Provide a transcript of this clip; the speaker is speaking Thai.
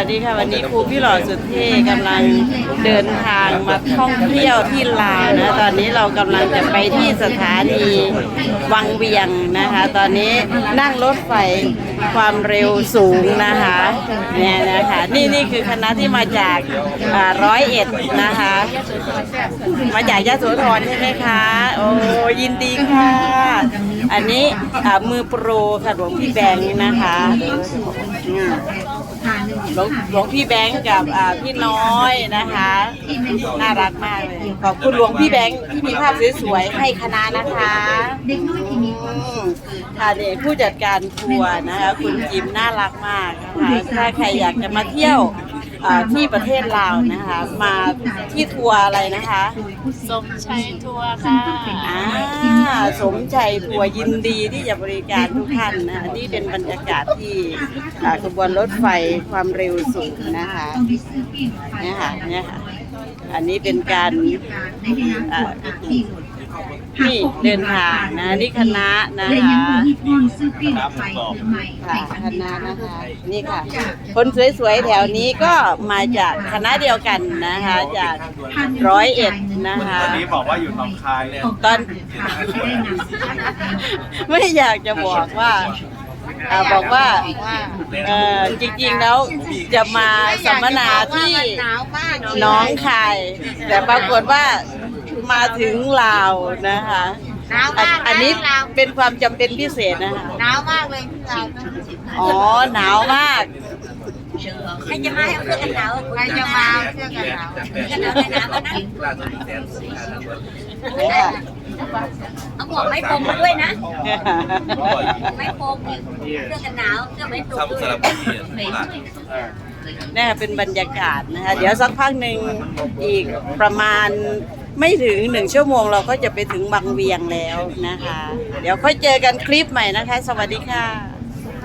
สวัสดีค่ะวันนี้ครูพี่หล่อสุดเท่กำลังเดินทางมาท่องเที่ยวที่ลาวนะตอนนี้เรากำลังจะไปที่สถานีวังเวียงนะคะ ตอนนี้นั่งรถไฟความเร็วสูงนะคะเนี่ยนะคะนี่นี่คือคณะที่มาจากอ่าร้อยเอ็ดนะคะ มาจากยะโสธรใช่ไหมคะ โอ้ยินดีค่ะ อันนี้อ่ามือโปรค่ะหลวงพี่แบงค์นะคะอืมหลวงหลวงพี่แบงค์กับอ่าพี่น้อยนะคะ น่ารักมากเลยขอบคุณหลวงพี่แบงค์ที่มีภาพสวยๆให้คณะนะคะเด็กน้อยที่มีความอืมค่ะเด็กผู้จัดการทัวร์นะคะ คุณจิมน่ารักมากนะคะถ้าใครอยากจะมาเที่ยว อ่าที่ประเทศลาวนะคะ มาที่ทัวร์อะไรนะคะ สมชัยทัวร์ค่ะอ่าสมใจทัวร์ยินดีที่จะบริการทุกท่านนะคะนี่เป็นบรรยากาศที่อ่าขบวนรถไฟความเร็วสูงนะคะต้องได้ซื้อปีนไฟเนี่ยค่ะเนี่ยค่ะอันนี้เป็นการในแม่น้ำตัวจาก ที่หลุดนี่เดินทางนะนี่คณะนะและยังคะคงมีพ่วงซื้อปีนไฟหรือไม่ค่ะในคณะนะคะ นี่ค่ะ คนสวยๆแถวนี้ก็มาจากคณะเดียวกันนะคะ จากร้อยเอ็ดนะคะ วันนี้บอกว่าอยู่หนองคายเนี่ยตอนได้นำไม่อยากจะบอกว่าอ่าบอกว่าเออจริงๆแล้วจะมาสัมมนาที่หน้องคาย แต่ปรากฏว่า มาถึงลาวนะคะหนาวอันมากอันนี้เราวเป็นความจำเป็นพิเศษนะคะหนาวมากเลยที่เราวอ๋อหนาวมาก ใครจะมาให้เอาเสื้อกันหนาวใครจะมาเอาเสื้อกันหนาวกันหนาวกันหนาวมานะเนี่ยค่ะเอาหมวกไม้พรมมาด้วยนะไม้พรมเสื้อกันหนาวเสื้อไม้พรมด้วยเนี่ยเป็นบรรยากาศนะคะ เดี๋ยวสักพักหนึ่งอีกประมาณ ไม่ถึงหนึ่งชั่วโมงเราก็จะไปถึงบางเวียงแล้วนะคะ เดี๋ยวค่อยเจอกันคลิปใหม่นะคะ สวัสดีค่ะ